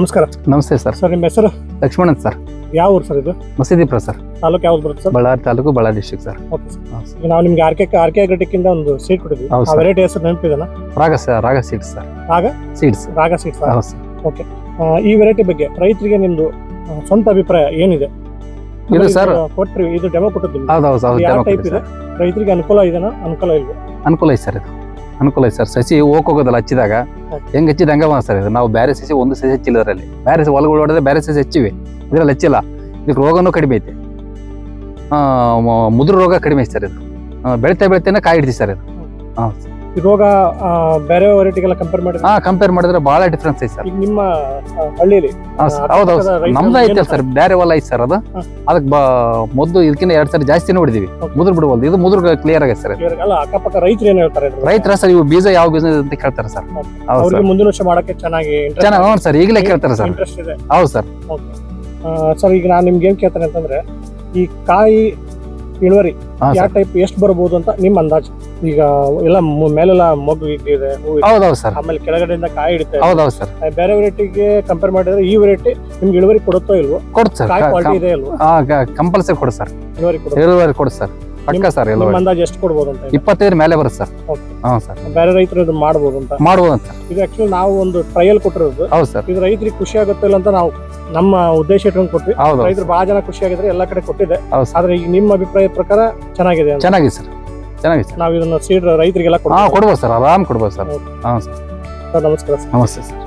ನಮಸ್ಕಾರ. ನಮಸ್ತೆ sir. Sir ನಿಮ್ಮ ಹೆಸರು? ಲಕ್ಷ್ಮಣ್ ಸರ್. ಯಾವ ಊರು ಸರ್ ಇದು? ಮಸೀದಿಪುರ ಸರ್. ತಾಲೂಕು ಯಾವ್ದು ಬರುತ್ತೆ sir? Ballari taluk Ballari district sir. Okay sir. ನಾವು ನಿಮ್ಗೆ ಆರ್ಕೆ ಆರ್ಕೆ ಆರ್ ಕೆ ಇಂದ ಒಂದು ಸೀಟ್ ಕೊಟ್ಟಿದ್ವಿ ಹೌದು ಆ ಸರ್. ವೆರೈಟಿ ಹೆಸರು ನೆನಪಿದಾನ? ರಾಗ ಸರ್ ರಾಗ ಸೀಡ್ಸ್ ಸರ್. ರಾಗ? ಸೀಡ್ಸ್ ರಾಗ ಹೌದು ಸರ್. ಈ ವೆರೈಟಿ ಬಗ್ಗೆ ರೈತರಿಗೆ ನಿಮ್ದು ಆ, ಸ್ವಂತ ಅಭಿಪ್ರಾಯ ಏನಿದೆ? ಇದು ಸರ್. ಕೊಟ್ರಿ ಇದು ಡೆಮೋ ಕೊಟ್ಟಿದ್ದು ಹೌದು ಹೌದು ಹೌದು ಯಾವ ಟೈಪ್ ಇದೆ? ರೈತರಿಗೆ ಅನುಕೂಲ ಇದೆನಾ? ಅನುಕೂಲ ಇಲ್ವಾ? ಅನುಕೂಲ ಐತೆ ಸರ್ ಇದು. ಅನುಕೂಲ ಐತೆ ಸರ್. ಸಸಿ ಹೋಗೋದಲ್ಲ ಹಚ್ಚಿದಾಗ. ಹೆಂಗ್ ಹಚ್ಚಿದ ಹಂಗ ಬಂದ ಸರ್ ಇದು. ನಾವು ಬೇರೆ ಸಸಿ ಒಂದು ಸಸಿ ಹಚ್ಚಿಲ್ಲ ಅದರಲ್ಲಿ ಬೇರೆ ಹೊಲಗಳು ಹೊಡೆದ್ರೆ ಬೇರೆ ಸಸಿ ಹಚ್ಚಿವಿ. ಇದ್ರಲ್ಲಿ ಹಚ್ಚಿಲ್ಲ. ಇದಕ್ಕೆ ರೋಗನೂ ಕಡಿಮೆ ಐತೆ. ಮುದುರು ರೋಗ ಕಡಿಮೆ ಐತೆ ಸರ್ ಇದು. ಬೆಳಿತಾ ಬೆಳಿತಾನೆ ಕಾಯಿ ಹಿಡ್ತೀವಿ ಸರ್ ಇದು. ಹಾಂ ಆ, ಬೇರೆ ವೆರೈಟಿಗೆಲ್ಲ ಕಂಪೇರ್ ಮಾಡಿದ್ರೆ ಹಾ ಕಂಪೇರ್ ಮಾಡಿದ್ರೆ ಬಹಳ ಡಿಫ್ರೆನ್ಸ್ ಐತೆ ಸರ್. ಈಗ ನಿಮ್ಮ ಆ, ಹಳ್ಳಿಲಿ. ಹೌದು ಹೌದು ಸರ್. ನಮ್ದು ಐತೆ ಸರ್ ಬೇರೆ ಹೊಲ ಐತೆ ಸರ್ ಅದು. ಹಾ. ಅದಕ್ಕೆ ಬ ಮೊದ್ಲು ಇದಕ್ಕಿಂತ ಎರಡು ಸರಿ ಜಾಸ್ತಿನೇ ಹೊಡಿದೀವಿ. Okay. ಮುದ್ರ ಬಿಡವಲ್ದು ಇದು ಮುದ್ರ ಕ್ಲಿಯರ್ ಆಗೈತೆ ಸರ್. ಅಲ್ಲ ಅಕ್ಕಪಕ್ಕ ರೈತರು ಏನ್ ಹೇಳ್ತಾರೆ ಇದ್ರ ಬಗ್ಗೆ? ರೈತರ ಸರ್ ಇವು ಬೀಜ ಯಾವ ಬೀಜ ಅಂತ ಕೇಳ್ತಾರೆ ಸರ್. ಹೌದು ಅವ್ರಿಗೆ ಸರ್ ಮುಂದಿನ ವರ್ಷ ಮಾಡಕ್ಕೆ ಚೆನ್ನಾಗಿ ಚೆನ್ನಾಗಿ ಹೌದು ಸರ್ ಈಗಲೇ ಕೇಳ್ತಾರೆ ಸರ್. ಇಂಟ್ರೆಸ್ಟ್ ಇದೆ. ಹೌದು ಸರ್. ಸರ್ ಈಗ ನಾನು ನಿಮ್ಗೆ ಏನ್ ಕೇಳ್ತೇನೆ ಅಂತಂದ್ರೆ ಈ ಕಾಯಿ ಇಳುವರಿ ಹಾ ಯಾವ ಟೈಪ್ ಎಷ್ಟು ಬರ್ಬೋದು ಅಂತ ನಿಮ್ಮ ಅಂದಾಜು. ಈಗ ಎಲ್ಲ ಮು- ಮೇಲೆಲ್ಲ ಮೊಗ್ಗು ಇದೆ ಹೂ ಇದೆ. ಹೌದೌದು ಸರ್. ಆಮೇಲೆ ಕೆಳಗಡೆಯಿಂದ ಕಾಯಿ ಇಡುತ್ತೆ. ಹೌದೌದು ಸರ್. ಬೇರೆ ವೆರೈಟಿಗೆ ಕಂಪೇರ್ ಮಾಡಿದ್ರೆ ಈ ವೆರೈಟಿ ನಿಮ್ಗೆ ಇಳುವರಿ ಕೊಡುತ್ತೋ ಇಲ್ವೋ? ಕೊಡ್ ಸರ್. ಕಾಯಿ ಕ್ವಾಲಿಟಿ ಇದೆ ಇಲ್ವೋ? ಕಂಪಲ್ಸರಿ ಕೊಡು ಸರ್. ಇಳುವರಿ ಕೊಡುತ್ತೆ ಇಳುವರಿ ಕೊಡು ಸರ್. ಪಕ್ಕ ಸರ್ ಎಲ್ಲ ಅಂದಾಜು ಎಷ್ಟು ಕೊಡ್ಬೋದು ಅಂತ ಹೇಳಿ. ಇಪ್ಪತ್ತೈದು ಮೇಲೆ ಬರುತ್ತೆ ಸರ್. Okay. ಹಾ ಸರ್. ಬೇರೆ ರೈತರು ಇದು ಮಾಡ್ಬೋದು ಅಂತ? ಮಾಡ್ಬೋದು ಅಂತ. ಇದು ಆಕ್ಚುಲಿ ನಾವು ಒಂದು ಟ್ರಯಲ್ ಕೊಟ್ಟಿರೋದು. ಹೌದು ಸರ್. ಇದು ರೈತರಿಗೆ ಖುಷಿ ಆಗುತ್ತೆ ಇಲ್ಲ ಅಂತ ನಾವು ನಮ್ಮ ಉದ್ದೇಶ ಇಟ್ಕೊಂಡು ಕೊಟ್ವಿ. ಹೌದು ರೈತರು ಬಹಳ ಜನ ಖುಷಿ ಆಗಿದ್ರೆ ಎಲ್ಲಾ ಕಡೆ ಕೊಟ್ಟಿದೆ. ಹೌದು ಸರ್. ಆದ್ರೆ ಈಗ ನಿಮ್ಮ ಅಭಿಪ್ರಾಯದ ಪ್ರಕಾರ ಚೆನ್ನಾಗಿದೆ ಅಂತ? ಚೆನ್ನಾಗಿದೆ ಸರ್. ಚೆನ್ನಾಗಿದೆ ಸರ್. ನಾವು ಇದನ್ನ ಸೀಡ್ ರೈತರಿಗೆಲ್ಲ ಹಾ ಕೊಡ್ಬೋದು ಸರ್. ಆರಾಮ್ ಕೊಡ್ಬೋದು ಸರ್. ಹಾ ಸರ್. ಸರ್ ನಮಸ್ಕಾರ ಸರ್. ನಮಸ್ತೆ ಸರ್.